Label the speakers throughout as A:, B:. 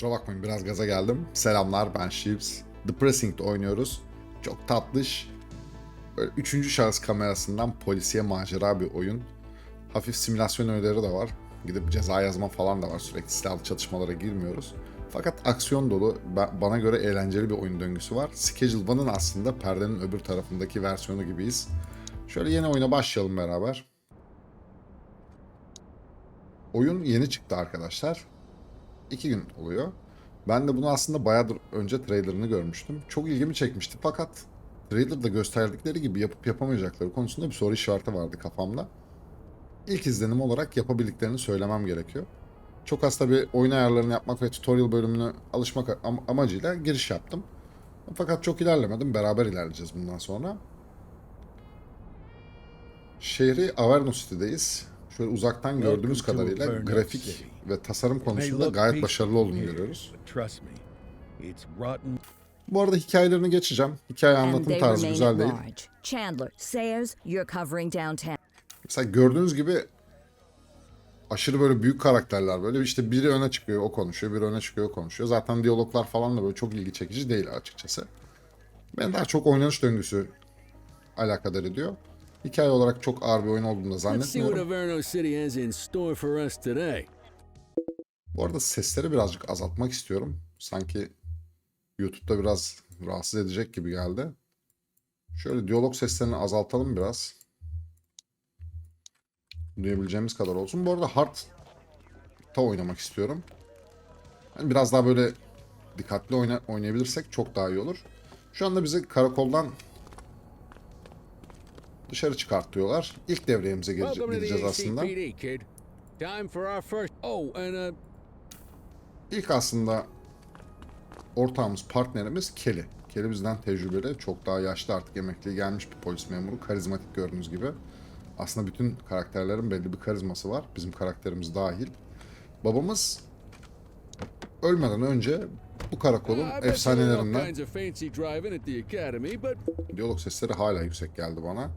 A: Kusura bakmayın biraz gaza geldim. Selamlar ben Sheeps. The Pressing'de oynuyoruz. Çok tatlış. Böyle üçüncü şahıs kamerasından polisiye macera bir oyun. Hafif simülasyon öğeleri de var. Gidip ceza yazma falan da var. Sürekli silahlı çatışmalara girmiyoruz. Fakat aksiyon dolu, ba- bana göre eğlenceli bir oyun döngüsü var. Schedule One'ın aslında perdenin öbür tarafındaki versiyonu gibiyiz. Şöyle yeni oyuna başlayalım beraber. Oyun yeni çıktı arkadaşlar. İki gün oluyor. Ben de bunu aslında bayağıdır önce trailerını görmüştüm. Çok ilgimi çekmişti fakat trailerda gösterdikleri gibi yapıp yapamayacakları konusunda bir soru işareti vardı kafamda. İlk izlenim olarak yapabildiklerini söylemem gerekiyor. Çok az tabi oyun ayarlarını yapmak ve tutorial bölümüne alışmak am- amacıyla giriş yaptım. Fakat çok ilerlemedim. Beraber ilerleyeceğiz bundan sonra. Şehri Averno City'deyiz. Şöyle uzaktan gördüğümüz kadarıyla grafik ve tasarım konusunda gayet başarılı olduğunu görüyoruz. Bu arada hikayelerini geçeceğim. Hikaye anlatım tarzı güzel değil.
B: large. Chandler, Sayers, you're covering downtown.
A: Mesela gördüğünüz gibi aşırı böyle büyük karakterler böyle işte biri öne çıkıyor o konuşuyor, biri öne çıkıyor o konuşuyor. Zaten diyaloglar falan da böyle çok ilgi çekici değil açıkçası. Ben daha çok oynanış döngüsü alakadar ediyor. Hikaye olarak çok ağır bir oyun olduğunu da zannetmiyorum. Bu arada sesleri birazcık azaltmak istiyorum. Sanki YouTube'da biraz rahatsız edecek gibi geldi. Şöyle diyalog seslerini azaltalım biraz. Duyabileceğimiz kadar olsun. Bu arada Hard'ta oynamak istiyorum. Yani biraz daha böyle dikkatli oyna oynayabilirsek çok daha iyi olur. Şu anda bizi karakoldan dışarı. İlk gide-
C: Welcome to the
A: gideceğiz aslında.
C: Oh,
A: İlk aslında ortağımız, partnerimiz Kelly. Kelly bizden tecrübeli, çok daha yaşlı artık emekliye gelmiş bir polis memuru. Karizmatik gördüğünüz gibi. Aslında bütün karakterlerin belli bir karizması var. Bizim karakterimiz dahil. Babamız ölmeden önce bu karakolun efsanelerinden diyalog sesleri hala yüksek geldi bana.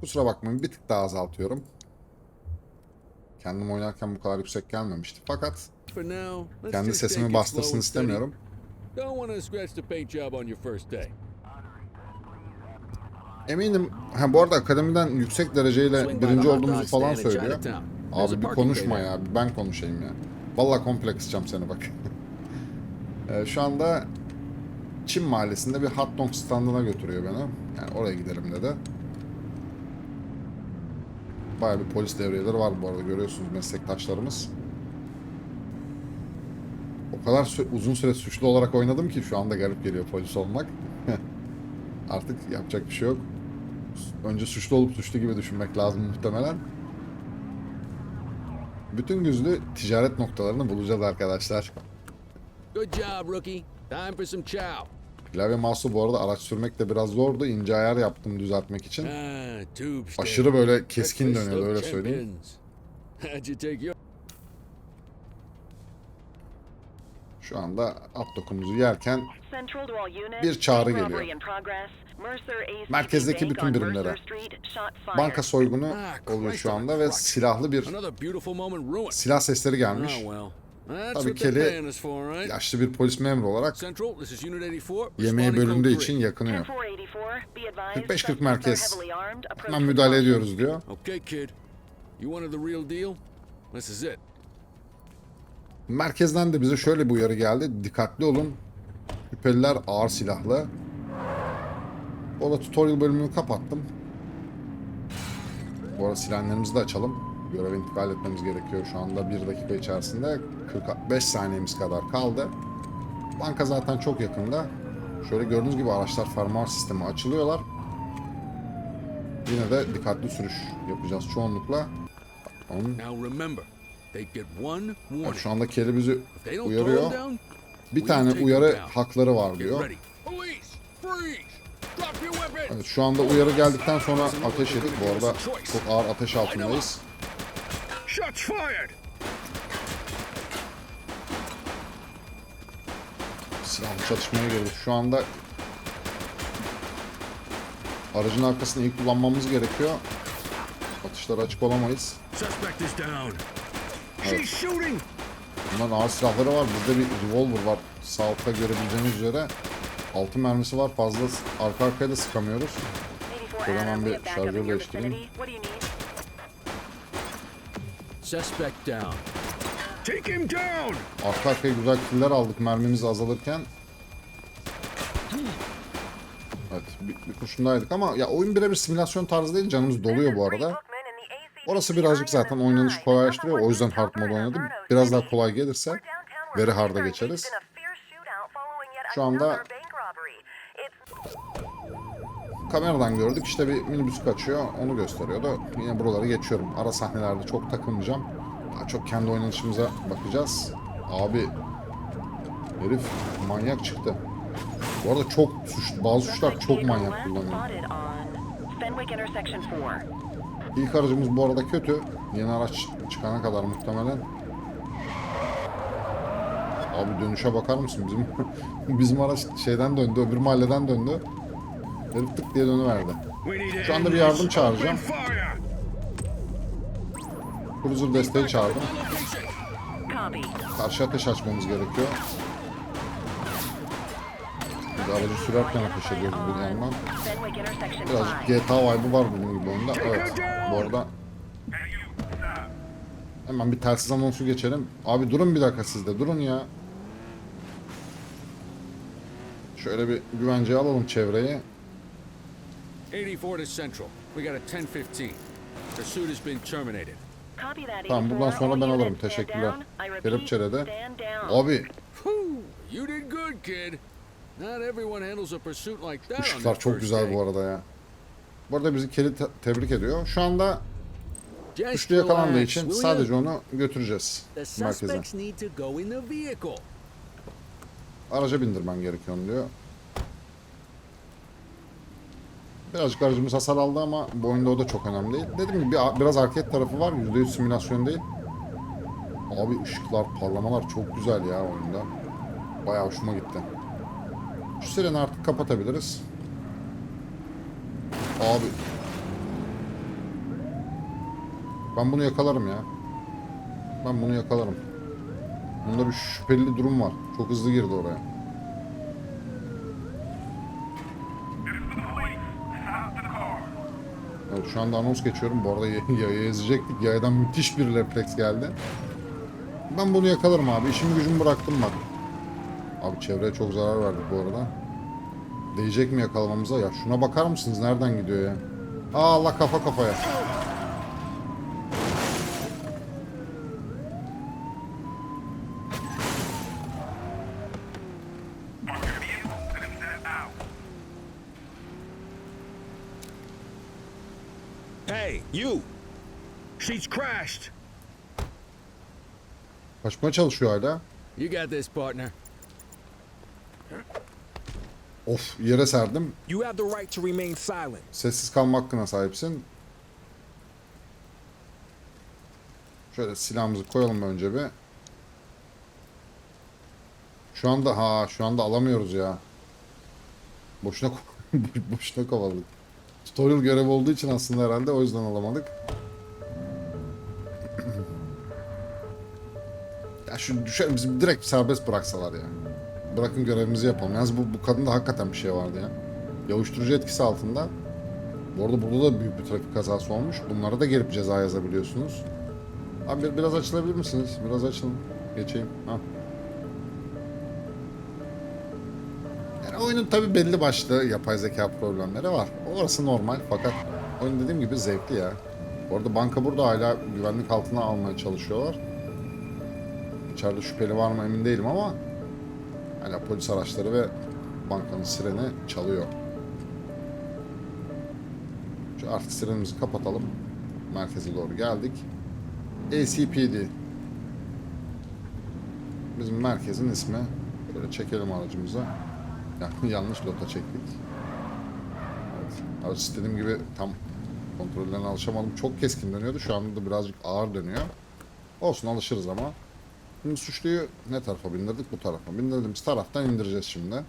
A: Kusura bakmayın bir tık daha azaltıyorum. Kendim oynarken bu kadar yüksek gelmemişti. Fakat kendi sesimi bastırsın istemiyorum. Eminim. Ha bu arada akademiden yüksek dereceyle birinci olduğumuzu falan söylüyor. Abi bir konuşma ya. Ben konuşayım ya. Vallahi komple kısacağım seni bak. Ee, şu anda Çin mahallesinde bir hot dog standına götürüyor beni. Yani oraya gidelim dedi. Bayağı bir polis devriyeleri var bu arada görüyorsunuz meslektaşlarımız. O kadar sü- uzun süre suçlu olarak oynadım ki şu anda garip geliyor polis olmak. Artık yapacak bir şey yok. Önce suçlu olup suçlu gibi düşünmek lazım muhtemelen. Bütün güzlü ticaret noktalarını bulacağız arkadaşlar.
C: Good job, rookie. Time for some chow.
A: Klavye mouse'u bu arada araç sürmek de biraz zordu. İnce ayar yaptım düzeltmek için.
C: Ah.
A: Aşırı böyle keskin dönüyordu öyle söyleyeyim. Şu anda at dokumuzu yerken Bir çağrı geliyor. Merkezdeki bütün birimlere. Banka soygunu
C: Ah,
A: oluyor şu anda ve silahlı bir silah sesleri gelmiş. Tabii Kelly yaşlı bir polis memuru olarak
C: Central, this is Unit 84.
A: yemeğe
C: responding
A: bölündüğü için yakınıyor.
D: 10-484, be advised,
A: 45-40
D: suspects
A: merkez. Hemen müdahale ediyoruz diyor.
C: Okay, kid. You wanted the real deal? This is it.
A: Merkezden de bize şöyle bir uyarı geldi. Dikkatli olun. Şüpheliler ağır silahlı. O da tutorial bölümünü kapattım. Bu arada sirenlerimizi de açalım. Göreve intikal etmemiz gerekiyor şu anda 1 dakika içerisinde. 45 saniyemiz kadar kaldı. Banka zaten çok yakında. Şöyle gördüğünüz gibi araçlar fermuar sistemi açılıyorlar. Yine de dikkatli sürüş yapacağız çoğunlukla. Evet, şu anda Kelly bizi uyarıyor. Bir tane uyarı hakları var diyor. Evet, şu anda uyarı geldikten sonra ateş edip bu arada çok ağır ateş altındayız.
E: Shots fired!
A: Silahlı çatışmaya girdik. Şu anda aracın arkasını iyi kullanmamız gerekiyor. Atışlara açık olamayız.
E: Suspect is down. She's shooting!
A: Bunların ağır silahları var. Burada bir revolver var. Sağ altta görebileceğiniz üzere. Altı mermisi var. Fazla arka arkaya da sıkamıyoruz.
D: 84
A: Şöyle hemen bir şarjör değiştireyim.
C: Suspect down.
E: Take him down!
A: Arka arkaya güzel killer aldık mermimiz azalırken. Evet bir, bir kurşundaydık ama ya oyun birebir simülasyon tarzı değil canımız doluyor bu arada. Orası birazcık zaten oynanışı kolaylaştırıyor. O yüzden hard mod oynadım. Biraz daha kolay gelirse very hard'a geçeriz. Şu anda kameradan gördük işte bir minibüs kaçıyor onu gösteriyordu. Yine buraları geçiyorum. Ara sahnelerde çok takılmayacağım. Daha çok kendi oynanışımıza bakacağız. Abi herif manyak çıktı. Bu arada çok suç, bazı suçlar çok manyak kullanıyor.
D: Fenwick Intersection 4.
A: İlk aracımız bu arada kötü. Yeni araç çıkana kadar muhtemelen. Abi dönüşe bakar mısın? Bizim bizim araç şeyden döndü, öbür mahalleden döndü. Herif tık diye dönüverdi. Şu anda bir yardım çağıracağım. Cruiser desteği çağırdım. Karşı ateş açmamız gerekiyor. Biz aracı sürerken ateş ediyoruz bir yandan. Birazcık
D: 5.
A: GTA vibe'ı var bunun gibi oyunda. Evet. Bu arada hemen bir telsiz anonsu geçelim. Abi durun bir dakika siz de durun ya. Şöyle bir güvenceye alalım çevreyi.
C: 84 to Central. We got a 1015. Pursuit has been terminated.
D: Copy that
A: Tamam buradan
D: 84.
A: sonra ben alırım. Teşekkürler.
D: down. I repeat,
A: Kelepçede.
D: stand down.
A: Abi
C: you did good, kid. Not everyone handles a pursuit like that their
A: çok güzel bu arada ya. Bu arada bizi Kelly te- tebrik ediyor. Şu anda suçlu yakalandığı için sadece onu götüreceğiz
C: The
A: merkeze.
C: suspects need to go in the vehicle.
A: Araca bindirmen gerekiyor diyor. Birazcık aracımız hasar aldı ama bu oyunda o da çok önemli değil. Dediğim gibi bir- biraz arcade tarafı var. %100 simülasyon değil. Abi ışıklar, parlamalar çok güzel ya oyunda. Bayağı hoşuma gitti. Şu sireni artık kapatabiliriz. Abi. Ben bunu yakalarım ya. Ben bunu yakalarım. Bunda bir şüpheli durum var. Çok hızlı girdi oraya. Evet, şu anda anons geçiyorum. Bu arada yayı ezecektik. Yayadan müthiş bir refleks geldi. Ben bunu yakalarım abi. İşimi gücümü bıraktım bak. Abi çevreye çok zarar verdik bu arada. Değecek mi yakalamamıza? Ya şuna bakar mısınız? Nereden gidiyor ya? Aa Allah kafa kafaya.
E: She's crashed!
A: Kaçmaya çalışıyor hala.
C: You got this, partner.
A: Of yere serdim.
F: You have the right to remain silent.
A: Sessiz kalma hakkına sahipsin. Şöyle silahımızı koyalım önce bir. Şu anda ha şu anda alamıyoruz ya. Boşuna boşuna kovaladık. Tutorial görev olduğu için aslında herhalde o yüzden alamadık. Ya şu düşer bizi direkt serbest bıraksalar ya. Bırakın görevimizi yapalım. Yalnız bu, bu kadında hakikaten bir şey vardı ya. Ya uyuşturucu etkisi altında. Bu arada burada da büyük bir trafik kazası olmuş. Bunlara da gelip ceza yazabiliyorsunuz. Abi bir- biraz açılabilir misiniz? Biraz açılın. Geçeyim. Ha. Yani oyunun tabi belli başlı yapay zeka problemleri var. Orası normal fakat oyun dediğim gibi zevkli ya. Bu arada banka burada hala güvenlik altına almaya çalışıyorlar. İçeride şüpheli var mı emin değilim ama hala polis araçları ve bankanın sireni çalıyor. Şu artık sirenimizi kapatalım. Merkeze doğru geldik. ACPD. Bizim merkezin ismi. Şöyle çekelim aracımıza. Ya, yanlış lota çektik. Evet. Araç istediğim gibi tam kontrollerine alışamadım. Çok keskin dönüyordu. Şu anda da birazcık ağır dönüyor. Olsun alışırız ama. Şimdi suçluyu ne tarafa bindirdik? Bu tarafa. Bindirdiğimiz taraftan indireceğiz şimdi.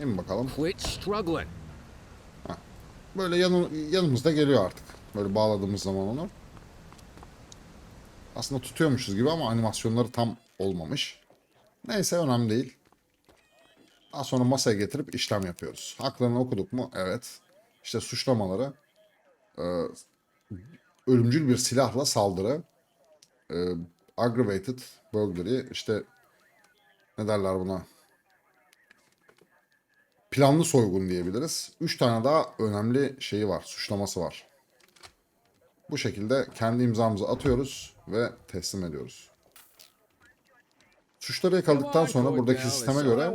A: İn bakalım.
C: Quit struggling.
A: Böyle yanı, yanımızda geliyor artık. Böyle bağladığımız zaman onu. Aslında tutuyormuşuz gibi ama animasyonları tam olmamış. Neyse önemli değil. Daha sonra masaya getirip işlem yapıyoruz. Haklarını okuduk mu? Evet. İşte suçlamaları e, ölümcül bir silahla saldırı, e, aggravated burglary, işte ne derler buna? Planlı soygun diyebiliriz. Üç tane daha önemli şeyi var, suçlaması var. Bu şekilde kendi imzamızı atıyoruz ve teslim ediyoruz. Suçları yakaladıktan sonra buradaki sisteme göre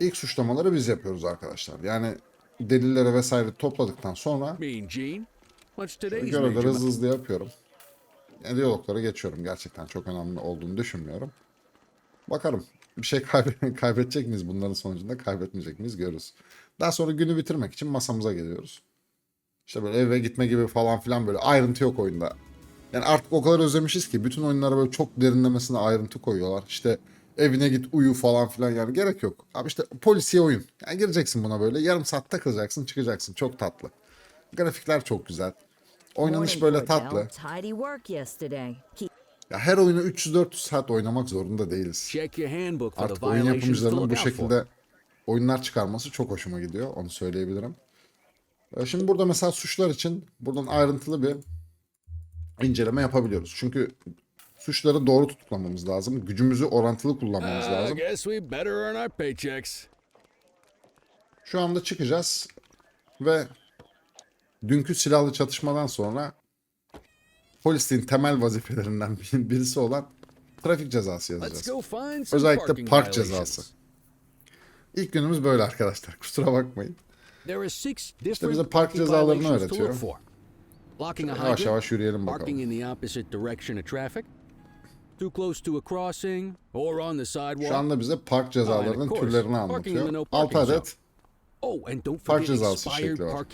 A: ilk suçlamaları biz yapıyoruz arkadaşlar. Yani delilleri vesaire topladıktan sonra
C: today's
A: görevleri hızlı hızlı yapıyorum. Yani diyaloglara geçiyorum. Gerçekten çok önemli olduğunu düşünmüyorum. Bakalım bir şey kaybe- kaybedecek miyiz bunların sonucunda kaybetmeyecek miyiz görürüz. Daha sonra günü bitirmek için masamıza geliyoruz. İşte böyle eve gitme gibi falan filan böyle ayrıntı yok oyunda. Yani artık o kadar özlemişiz ki bütün oyunlara böyle çok derinlemesine ayrıntı koyuyorlar. İşte evine git uyu falan filan yani gerek yok. Abi işte polisiye oyun. Yani gireceksin buna böyle yarım saat takılacaksın çıkacaksın çok tatlı. Grafikler çok güzel. Oynanış böyle tatlı. Ya her oyunu 300-400 saat oynamak zorunda değiliz. Artık oyun yapımcılarının bu şekilde oyunlar çıkarması çok hoşuma gidiyor. Onu söyleyebilirim. Ee, Şimdi burada mesela suçlar için buradan ayrıntılı bir inceleme yapabiliyoruz. Çünkü suçları doğru tutuklamamız lazım. Gücümüzü orantılı kullanmamız
C: I
A: lazım. Şu anda çıkacağız ve dünkü silahlı çatışmadan sonra polisliğin temel vazifelerinden bir- birisi olan trafik cezası yazacağız. Özellikle park cezası. İlk günümüz böyle arkadaşlar. Kusura bakmayın.
C: Different
A: bize park cezalarını öğretiyor.
C: Blocking a
A: Yavaş
C: hydrant,
A: yavaş yürüyelim
C: parking
A: bakalım.
C: in the opposite direction of traffic, too close to a crossing, or on the sidewalk.
A: Şu anda bize park cezalarının
C: of course,
A: türlerini anlatıyor.
C: no parking
A: 6
C: zone.
A: adet
C: Oh,
A: Park cezası şekli var.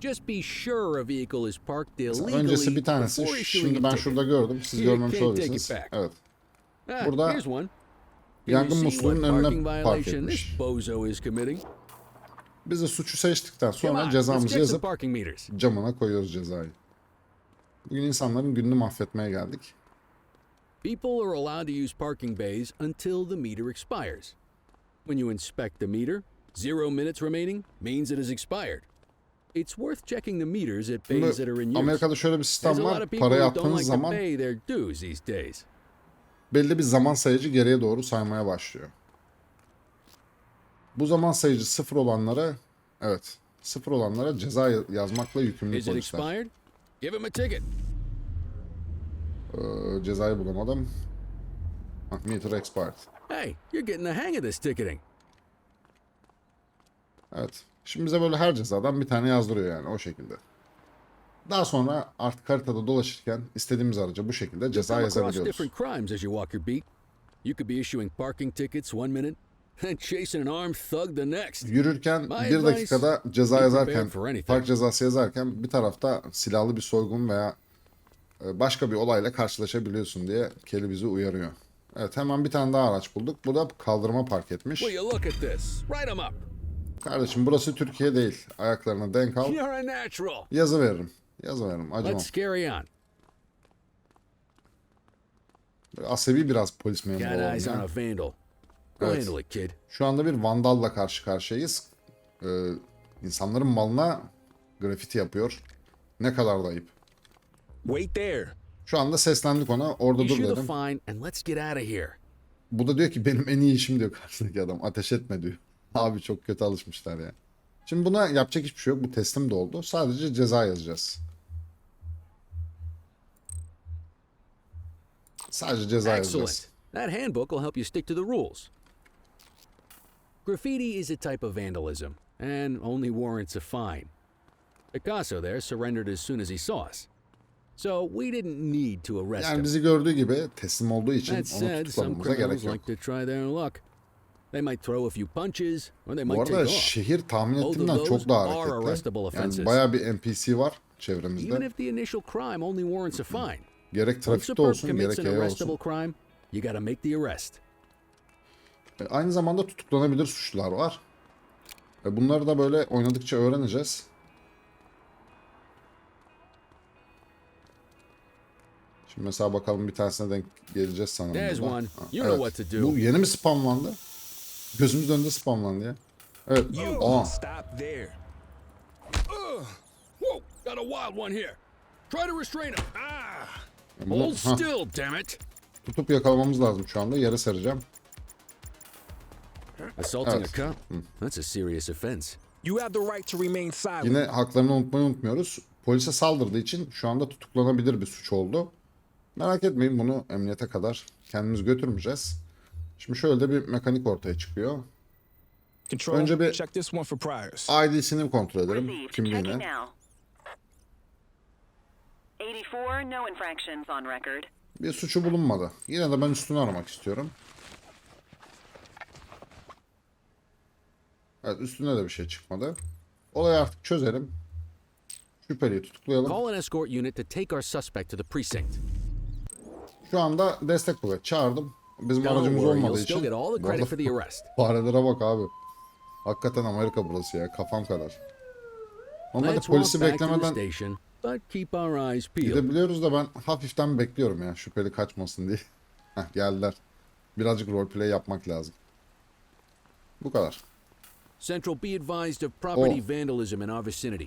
C: Just be sure a vehicle is parked illegally
A: öncesi bir tanesi. Şimdi ben şurada gördüm. Siz görmemiş olabilirsiniz. Evet.
C: Ah,
A: Burada yangın musluğunun önüne park etmiş. Biz de suçu seçtikten sonra cezamızı yazıp camına koyuyoruz cezayı. Bugün insanların gününü mahvetmeye geldik.
C: People are allowed to use parking bays until the meter expires. When you inspect the meter, zero minutes remaining means it is expired. It's worth checking the meters at bays that are in use.
A: Amerika'da şöyle bir sistem var.
C: like to
A: zaman belli bir zaman sayıcı geriye doğru saymaya başlıyor. Bu zaman sayıcı sıfır olanlara evet sıfır olanlara ceza ya- yazmakla yükümlü polisler. Ee, cezayı bulamadım. Hah, meter expired.
C: Hey, you're getting the hang of this ticketing.
A: Evet. Şimdi bize böyle her cezadan bir tane yazdırıyor yani o şekilde. Daha sonra artık haritada dolaşırken istediğimiz araca bu şekilde ceza yazabiliyoruz.
C: different crimes as you walk your beat. You could be issuing parking tickets one minute and chasing an armed thug the next.
A: Yürürken bir dakikada ceza yazarken, park cezası yazarken bir tarafta silahlı bir soygun veya e, başka bir olayla karşılaşabiliyorsun diye Kelly bizi uyarıyor. Evet hemen bir tane daha araç bulduk. Bu da kaldırıma park etmiş.
C: Will you look at this? Write them up.
A: Kardeşim burası Türkiye değil. Ayaklarına denk al. Yazı veririm. Yazı veririm. Acımam. Asabi biraz polis memuru.
C: Go
A: Evet. Şu anda bir vandalla karşı karşıyayız. Ee, insanların malına grafiti yapıyor. Ne kadar da ayıp.
F: Wait there.
A: Şu anda seslendik ona. Orada dur dedim. Bu da diyor ki benim en iyi işim diyor karşısındaki adam. Ateş etme diyor. Abi çok kötü alışmışlar ya. Şimdi buna yapacak hiçbir şey yok. Bu teslim de oldu. Sadece ceza yazacağız. Sadece ceza yazacağız.
C: Excellent. That handbook will help you stick to the rules. Graffiti is a type of vandalism and only warrants a fine. Picasso there surrendered as soon as he saw us. So we didn't need to arrest
A: Yani
C: him.
A: bizi gördüğü gibi teslim olduğu için
C: That
A: onu
C: said,
A: tutuklamamıza gerek yok.
C: like to try their luck. They might throw a few punches or they
A: Bu
C: might take
A: arada
C: off.
A: şehir tahmin ettiğimden çok daha
C: are
A: hareketli. Yani bayağı bir NPC var
C: Even
A: çevremizde.
C: if the initial crime only warrants a fine.
A: Gerek
C: Once a
A: trafikte
C: perp
A: olsun
C: commits
A: gerek
C: an
A: yaya
C: arrestable
A: olsun.
C: crime, you gotta make the arrest.
A: E, Aynı zamanda tutuklanabilir suçlular var. E, Bunları da böyle oynadıkça öğreneceğiz. Şimdi mesela bakalım bir tanesine denk geleceğiz sanırım.
C: There's
A: burada.
C: one.
A: Ha,
C: You know what to do.
A: Bu yeni mi spamlandı? Gözümüz önünde spamlandı ya. Evet. Aa,
F: stop there.
C: Whoa! Got a wild one here. Try to restrain him.
F: Ah!
C: Hold still, damn it!
A: tutup yakalamamız lazım şu anda. Yarı saracağım.
C: Assaulting
A: Evet.
C: a cop? That's a serious offense.
F: You have the right to remain silent.
A: Yine haklarını unutmayı unutmuyoruz. Polise saldırdığı için şu anda tutuklanabilir bir suç oldu. Merak etmeyin bunu emniyete kadar kendimiz götürmeyeceğiz. Şimdi şöyle de bir mekanik ortaya çıkıyor.
F: Control.
A: Önce bir-
F: check this one for priors.
A: ID'sini bir kontrol edelim.
D: Now. 84, no infractions on record.
A: Bir suçu bulunmadı. Yine de ben üstünü aramak istiyorum. Evet üstünde de bir şey çıkmadı. Olayı artık çözelim. Şüpheliyi tutuklayalım.
C: Call an escort unit to take our suspect to the precinct.
A: Şu anda destek kuvvet çağırdım. Bizim
C: Don't
A: aracımız olmadığı için. Farelere bak abi. Hakikaten Amerika burası ya. Kafam kadar. Normalde polisi beklemeden gidebiliyoruz da ben hafiften bekliyorum ya şüpheli kaçmasın diye. Heh, geldiler. Birazcık roleplay yapmak lazım. Bu kadar.
C: Central be advised of property
A: Oh.
C: vandalism in our vicinity.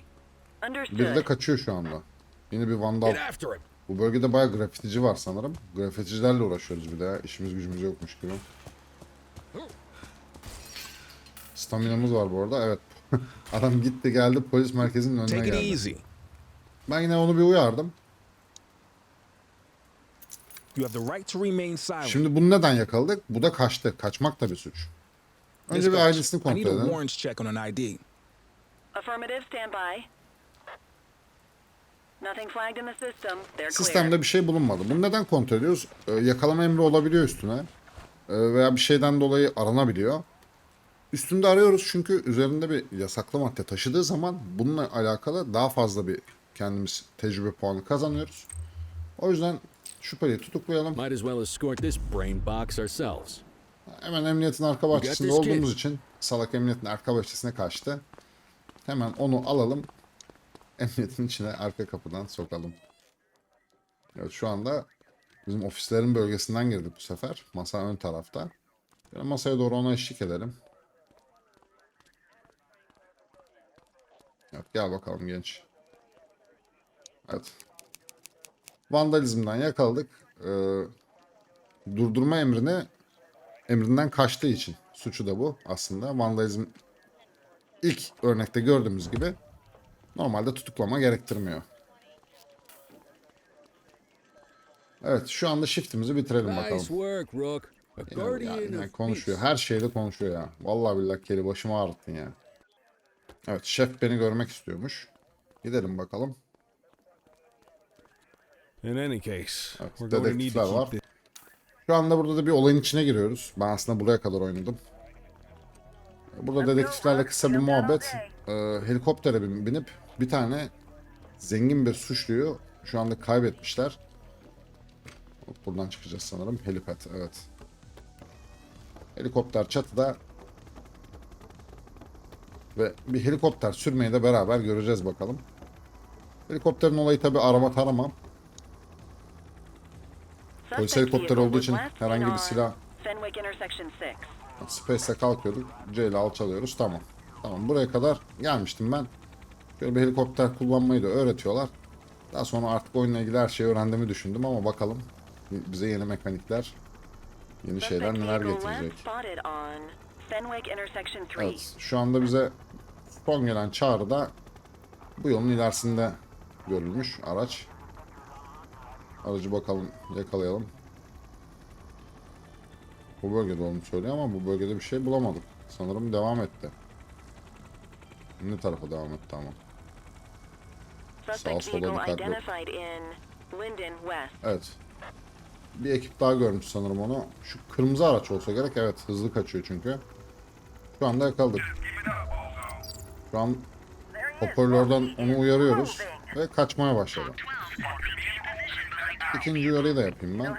D: Understood.
A: Biri de kaçıyor şu anda. Yine bir vandal.
C: Get after him!
A: Bu bölgede bayağı grafitici var sanırım. Grafiticilerle uğraşıyoruz bir de. İşimiz gücümüz yokmuş gibi. Staminamız var bu arada. Evet. Adam gitti geldi polis merkezinin önüne
F: Take it
A: geldi.
F: easy.
A: Ben yine onu bir uyardım.
F: You have the right to remain silent.
A: Şimdi bunu neden yakaladık? Bu da kaçtı. Kaçmak da bir suç. Önce bir ailesini
F: I need
A: kontrol
F: a
A: edelim.
F: warrants check on an ID.
D: Affirmative, stand by. Nothing flagged in the system. They're clear.
A: Sistemde bir şey bulunmadı. Bunu neden kontrol ediyoruz? Ee, yakalama emri olabiliyor üstüne. Ee, veya bir şeyden dolayı aranabiliyor. Üstünde arıyoruz çünkü üzerinde bir yasaklı madde taşıdığı zaman bununla alakalı daha fazla bir kendimiz tecrübe puanı kazanıyoruz. O yüzden şüpheliyi tutuklayalım.
C: Might as well escort this brain box ourselves.
A: Hemen emniyetin arka bahçesinde olduğumuz için salak emniyetin arka bahçesine kaçtı. Hemen onu alalım. Emniyetin içine arka kapıdan sokalım. Evet şu anda bizim ofislerin bölgesinden girdik bu sefer. Masa ön tarafta. Böyle masaya doğru ona eşlik edelim. Evet gel bakalım genç. Evet. Vandalizmden yakaladık. Ee, durdurma emrini emrinden kaçtığı için suçu da bu aslında. Vandalizm ilk örnekte gördüğümüz gibi normalde tutuklama gerektirmiyor. Evet şu anda shiftimizi bitirelim bakalım.
C: work, Rook. A
A: Yine, ya,
C: guardian
A: yine
C: of
A: konuşuyor. Her şeyde konuşuyor ya. Vallahi billahi keli başımı ağrıttın ya. Evet şef beni görmek istiyormuş. Gidelim bakalım.
E: In any case,
A: Evet, dedektifler var. Şu anda burada da bir olayın içine giriyoruz. Ben aslında buraya kadar oynadım. Burada dedektiflerle kısa bir muhabbet. Ee, helikoptere bin- binip bir tane zengin bir suçluyu şu anda kaybetmişler. Buradan çıkacağız sanırım. Helipad evet. Helikopter çatıda ve bir helikopter sürmeyi de beraber göreceğiz bakalım. Helikopterin olayı tabi arama tarama. Polis
D: vehicle
A: olduğu için herhangi bir silah
D: Fenwick Intersection 6.
A: Space'e kalkıyorduk. C ile alçalıyoruz. Tamam. Tamam buraya kadar gelmiştim ben. Şöyle bir helikopter kullanmayı da öğretiyorlar. Daha sonra artık oyunla ilgili her şeyi öğrendiğimi düşündüm ama bakalım bize yeni mekanikler, yeni şeyler neler getirecek.
D: last spotted on Fenwick Intersection 3.
A: Evet, şu anda bize son gelen çağrıda bu yolun ilerisinde görülmüş araç. Aracı bakalım yakalayalım. Bu bölgede olduğunu söylüyor ama bu bölgede bir şey bulamadık. Sanırım devam etti. Ne tarafa devam etti ama.
D: Suspect
A: sola dikkatli. Evet. Bir ekip daha görmüş sanırım onu. Şu kırmızı araç olsa gerek. Evet hızlı kaçıyor çünkü. Şu anda yakaladık. Şu an hoparlörden onu uyarıyoruz. Ve kaçmaya başladı. İkinci uyarıyı da yapayım ben.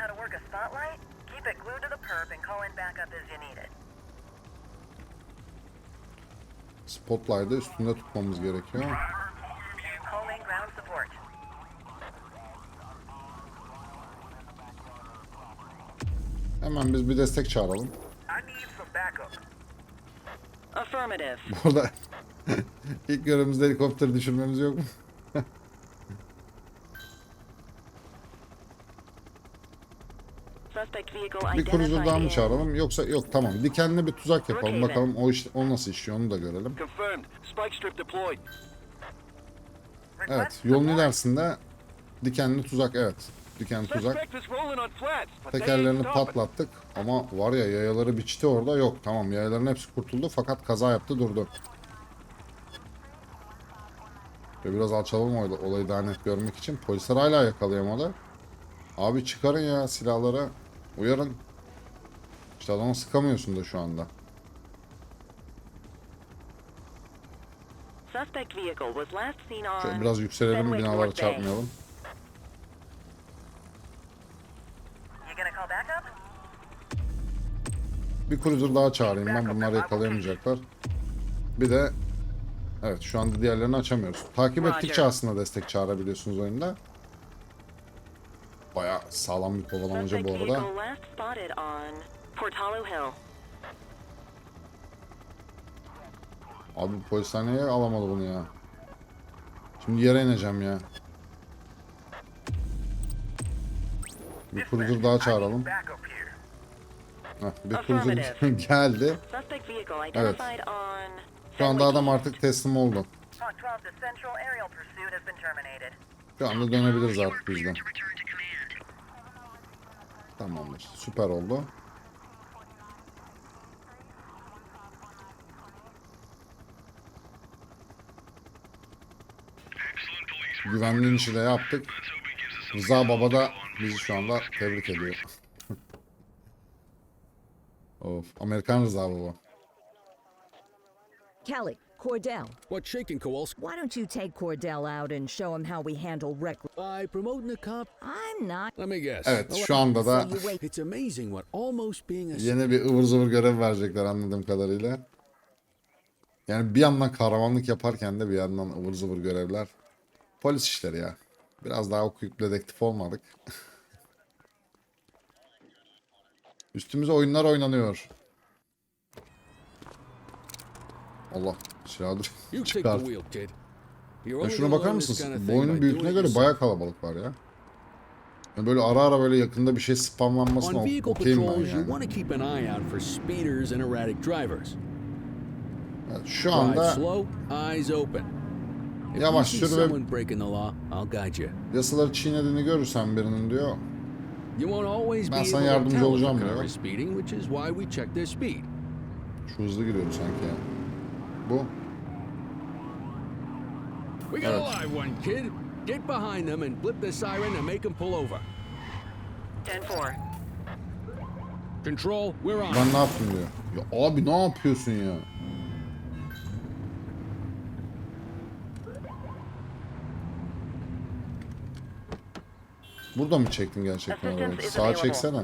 A: spotlarda üstünde tutmamız gerekiyor. Hemen biz bir destek çağıralım. Burada ilk görevimizde helikopter düşürmemiz yok mu? Bir kurucu daha mı çağıralım yoksa yok tamam dikenli bir tuzak yapalım bakalım o iş o nasıl işliyor onu da görelim. Evet yolun ilerisinde dikenli tuzak evet dikenli tuzak. Tekerlerini patlattık ama var ya yayaları biçti orada yok tamam yayaların hepsi kurtuldu fakat kaza yaptı durdu. Ve biraz alçalalım olayı, olayı daha net görmek için. Polisler hala yakalayamadı. Abi çıkarın ya silahları. Uyarın. İşte adamı sıkamıyorsun da şu anda. Şöyle biraz yükselelim binalara çarpmayalım. Bir cruiser daha çağırayım ben. Bunları yakalayamayacaklar. Bir de Evet şu anda diğerlerini açamıyoruz. Takip ettikçe aslında destek çağırabiliyorsunuz oyunda. Baya sağlam bir kovalamaca bu arada. Abi polisler niye alamadı bunu ya? Şimdi yere ineceğim ya. Bir cruiser daha çağıralım. Heh, bir
D: Affirmative.
A: geldi.
D: On
A: Şu anda adam artık teslim oldu.
G: Hawk 12 to Central, aerial pursuit has been terminated.
A: Şu anda dönebiliriz artık biz de. Tamamdır. Süper oldu. Güvenliğin işi de yaptık. Rıza Baba da bizi şu anda tebrik ediyor. of. Amerikan Rıza Baba.
B: Kelly, Cordell,
C: What's shaking, Kowalski?
B: why don't you take Cordell out and show him how we handle reckless?
C: By promoting a cop?
B: I'm not.
C: Let me guess.
A: Evet şu anda da.
C: It's amazing what almost being a
A: Yeni bir ıvır zıvır görev verecekler anladığım kadarıyla. Yani bir yandan kahramanlık yaparken de bir yandan ıvır zıvır görevler. Polis işleri ya. Biraz daha okuyup dedektif olmadık. Üstümüze oyunlar oynanıyor. Allah silahı
C: kid. You're
A: Ya şuna bakar mısınız?
C: by
A: büyüklüğüne göre bayağı kalabalık var ya. Yani böyle ara ara böyle yakında bir şey spamlanmasına okeyim ben yani. Evet, Şu anda Yavaş sür ve- yasaları çiğnediğini görürsen birinin diyor. Ben
C: be
A: sana yardımcı olacağım diyor. Şu hızlı gidiyor sanki ya. Bu.
C: We got a live one, kid. Get behind them and flip the siren and make them pull over.
D: 10-4.
C: Control, we're on.
A: Ben ne yaptım diyor. Ya abi ne yapıyorsun ya? Burada mı çektin gerçekten arabayı? Sağa çeksene.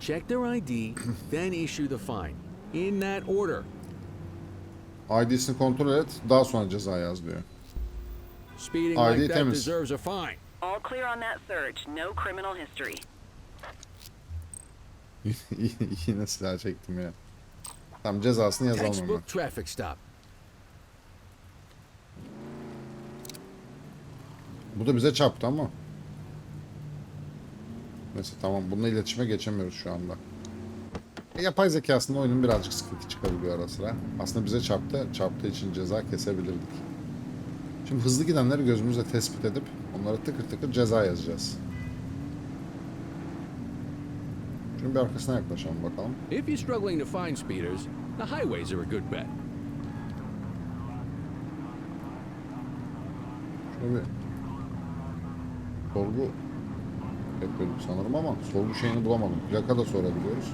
C: Check their ID, then issue the fine. In that order.
A: ID'sini kontrol et. Daha sonra ceza yaz diyor. ID temiz.
D: All clear on that search. No criminal history.
A: Yine silah çektim ya. Tamam cezasını yazalım.
C: Textbook traffic stop.
A: Bu da bize çarptı ama. Neyse tamam bununla iletişime geçemiyoruz şu anda. E, yapay zekasında oyunun birazcık sıkıntı çıkabiliyor ara sıra. Aslında bize çarptı. Çarptığı için ceza kesebilirdik. Şimdi hızlı gidenleri gözümüzle tespit edip onlara tıkır tıkır ceza yazacağız. Şunun bir arkasına yaklaşalım bakalım.
C: If you're struggling to find speeders, the highways are a good bet.
A: Şöyle bir sorgu yapıyorduk sanırım ama sorgu şeyini bulamadım. Plaka da sorabiliyoruz.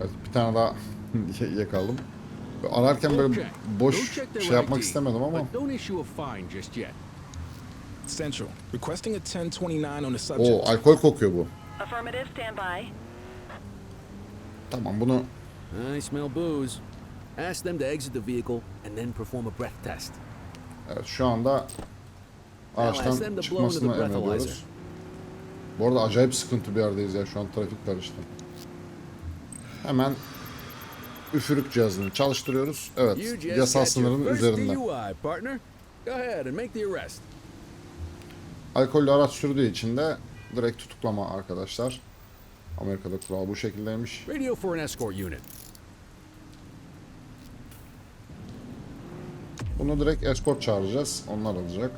A: Evet, bir tane daha yakalım. Ararken böyle boş şey yapmak istemedim ama.
F: Central, requesting a 1029 on the subject.
A: o alkol kokuyor bu.
D: Affirmative, stand by.
A: Tamam bunu
C: I smell booze. Ask them to exit the vehicle and then perform a breath test.
A: Evet şu anda ağaçtan çıkmasını emrediyoruz. Bu arada acayip sıkıntı bir yerdeyiz ya. Şu an trafik karıştı. Hemen üfürük cihazını çalıştırıyoruz. Evet, yasal sınırın üzerinde. Alkollü araç sürdüğü için de direkt tutuklama arkadaşlar. Amerika'da kural bu şekildeymiş.
C: Radio for an escort unit.
A: Bunu direkt escort çağıracağız. Onlar alacak.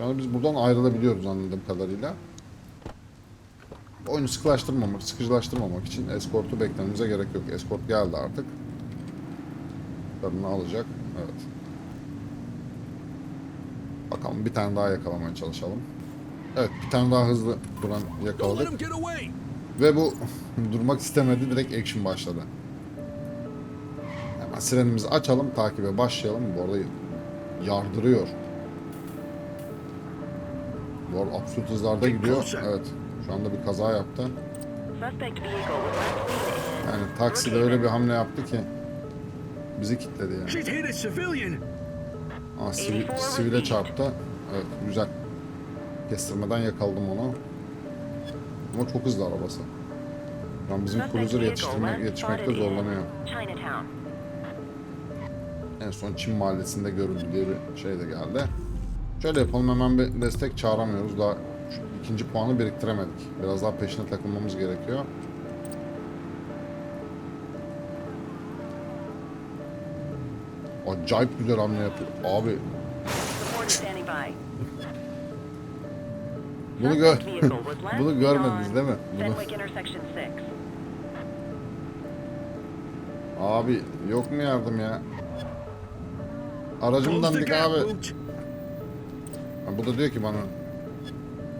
A: Yani biz buradan ayrılabiliyoruz anladığım kadarıyla. Oyunu sıkılaştırmamak, sıkıcılaştırmamak için escort'u beklememize gerek yok. Escort geldi artık. Tadını alacak. Evet. Bakalım bir tane daha yakalamaya çalışalım. Evet bir tane daha hızlı duran yakaladık. Ve bu durmak istemedi. Direkt action başladı. Hemen sirenimizi açalım. Takibe başlayalım. Bu arada yardırıyor. Bu arada absürt hızlarda gidiyor. Evet. Şu anda bir kaza yaptı. Yani takside öyle bir hamle yaptı ki bizi kilitledi yani. Aa, sivil, sivile çarptı. Evet güzel. Kestirmeden yakaladım onu. Ama çok hızlı arabası. An bizim cruiser yetiştirmek, yetişmekte zorlanıyor. En son Çin mahallesinde görüldü diye bir şey de geldi. Şöyle yapalım hemen bir destek çağıramıyoruz. Daha ikinci puanı biriktiremedik. Biraz daha peşine takılmamız gerekiyor. Acayip güzel hamle yapıyor. Abi bunu gör bunu görmediniz değil mi? Bunu...
D: Fenwick Intersection 6.
A: Abi yok mu yardım ya? Aracımdan dik abi. Bu da diyor ki bana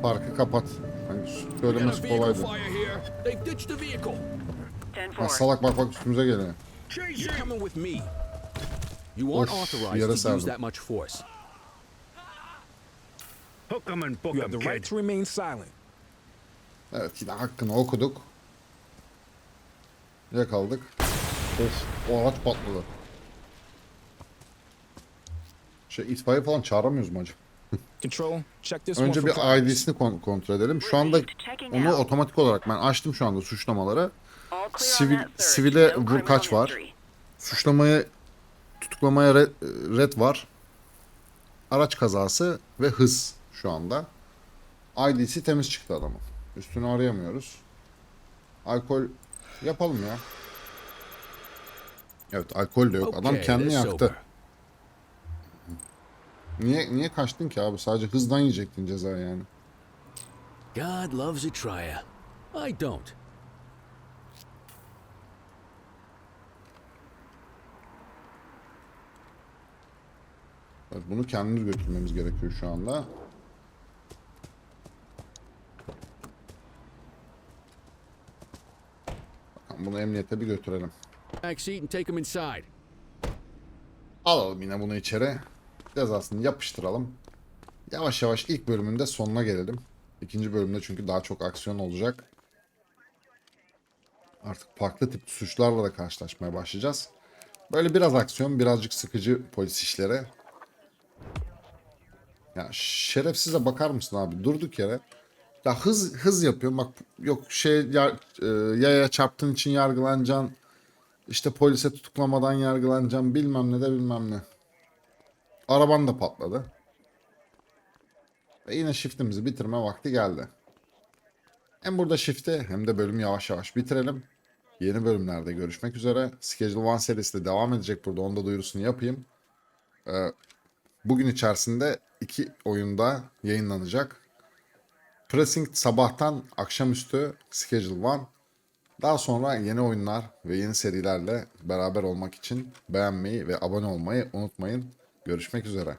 A: parkı kapat. Hani söylemesi kolaydı.
C: fire here. They've ditched the vehicle.
D: 10
A: Ha,
D: 4.
A: salak bak bak üstümüze geliyor.
C: You're coming with me. You aren't
A: Of,
C: authorized
A: yere
C: to use
A: serdim.
C: that much force.
E: Hook 'em and book
F: You
E: 'em,
F: have the right
E: kid.
F: to remain silent.
A: Evet yine hakkını okuduk. Yakaladık. Of o araç patladı. Şey itfaiye falan çağıramıyoruz mu acaba? Önce bir. ID'sini kon- kontrol edelim. Şu anda onu otomatik olarak ben açtım şu anda
D: on
A: Sivil, sivile vur kaç var. Suçlamaya tutuklamaya red, red var. Araç kazası ve hız şu anda. ID'si temiz çıktı adamın. Üstünü arayamıyoruz. Alkol yapalım ya. Evet alkol de yok. Adam kendini yaktı. Niye niye kaçtın ki abi? Sadece hızdan yiyecektin ceza yani.
C: God loves a trier. I don't.
A: Evet, bunu kendimiz götürmemiz gerekiyor şu anda. Bakalım bunu emniyete bir götürelim. Alalım yine bunu içeri. Cezasını yapıştıralım. Yavaş yavaş ilk bölümünde sonuna gelelim. İkinci bölümde çünkü daha çok aksiyon olacak. Artık farklı tip suçlarla da karşılaşmaya başlayacağız. Böyle biraz aksiyon, birazcık sıkıcı polis işleri. Ya şerefsize bakar mısın abi? Durduk yere. Ya hız hız yapıyor. Bak yok şey ya, e, yaya çarptığın için yargılanacaksın. İşte polise tutuklamadan yargılanacağım bilmem ne de bilmem ne. Araban da patladı. Ve yine shiftimizi bitirme vakti geldi. Hem burada shift'i hem de bölümü yavaş yavaş bitirelim. Yeni bölümlerde görüşmek üzere. Schedule One serisi de devam edecek burada. Onu da duyurusunu yapayım. Ee, bugün içerisinde iki oyunda yayınlanacak. Pressing sabahtan akşamüstü Schedule One. Daha sonra yeni oyunlar ve yeni serilerle beraber olmak için beğenmeyi ve abone olmayı unutmayın. Görüşmek üzere.